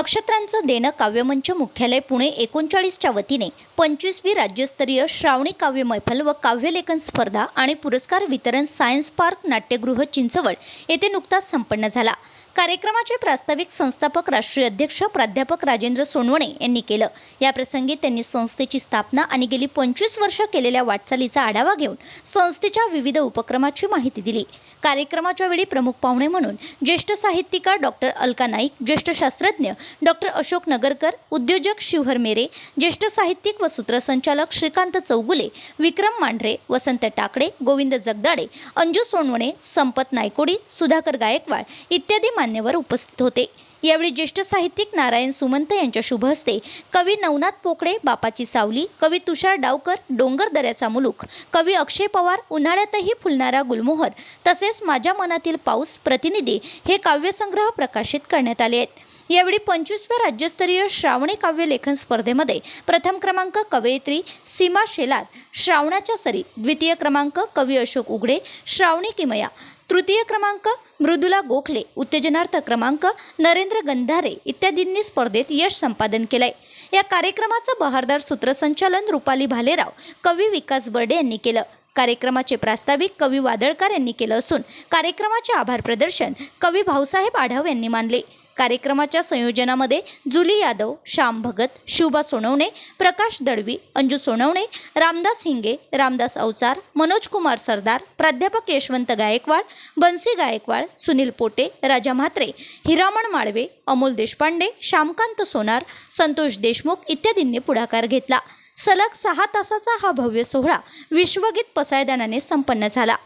नक्षत्रांचं देणं काव्यमंच मुख्यालय पुणे एकोणचाळीसच्या वतीने. पंचवीसवी राज्यस्तरीय श्रावणी काव्य मैफल व काव्यलेखन स्पर्धा आणि पुरस्कार वितरण सायन्स पार्क नाट्यगृह चिंचवड येथे नुकताच संपन्न झाला. कार्यक्रमाचे प्रास्ताविक संस्थापक राष्ट्रीय अध्यक्ष प्राध्यापक राजेंद्र सोनवणे यांनी केलं. याप्रसंगी त्यांनी संस्थेची स्थापना आणि गेली पंचवीस वर्ष केलेल्या वाटचालीचा आढावा घेऊन संस्थेच्या विविध उपक्रमाची माहिती दिली. कार्यक्रमाच्या वेळी प्रमुख पाहुणे म्हणून ज्येष्ठ साहित्यिका डॉक्टर अलका नाईक ज्येष्ठ शास्त्रज्ञ डॉक्टर अशोक नगरकर उद्योजक शिवहर मेरे ज्येष्ठ साहित्यिक व सूत्रसंचालक श्रीकांत चौगुले विक्रम मांढरे वसंत टाकडे गोविंद जगदाडे अंजू सोनवणे संपत नायकोडी सुधाकर गायकवाड इत्यादी मान्यवर उपस्थित होते. यावेळी ज्येष्ठ साहित्यिक नारायण सुमंत यांच्या शुभ हस्ते कवी नवनाथ पोकळे बापाची सावली कवी तुषार डावकर डोंगर दऱ्याचा मुलूक कवी अक्षय पवार उन्हाळ्यातही फुलणारा गुलमोहर तसेच माझ्या मनातील पाऊस प्रतिनिधी हे काव्यसंग्रह प्रकाशित करण्यात आले आहेत. यावेळी पंचवीसव्या राज्यस्तरीय श्रावणी काव्य लेखन स्पर्धेमध्ये प्रथम क्रमांक कवयित्री सीमा शेलार श्रावणाच्या सरी द्वितीय क्रमांक कवी अशोक उघडे श्रावणी किमया. तृतीय क्रमांक मृदुला गोखले. उत्तेजनार्थ क्रमांक नरेंद्र गंधारे. इत्यादींनी स्पर्धेत यश संपादन केलंय. या कार्यक्रमाचं बहारदार सूत्रसंचालन रुपाली भालेराव कवी विकास बर्डे यांनी केलं. कार्यक्रमाचे प्रास्ताविक कवी वादळकर यांनी केलं असून कार्यक्रमाचे आभार प्रदर्शन कवी भाऊसाहेब आढाव यांनी मानले. कार्यक्रमाच्या संयोजनामध्ये जुली यादव श्याम भगत शुभा सोनवणे प्रकाश दळवी अंजू सोनवणे रामदास हिंगे रामदास अवचार मनोज कुमार सरदार प्राध्यापक यशवंत गायकवाड बन्सी गायकवाड सुनील पोटे राजा म्हात्रे हिरामण माळवे अमोल देशपांडे श्यामकांत सोनार संतोष देशमुख इत्यादींनी पुढाकार घेतला. सलग सहा तासाचा हा भव्य सोहळा विश्वगीत पसायदानाने संपन्न झाला.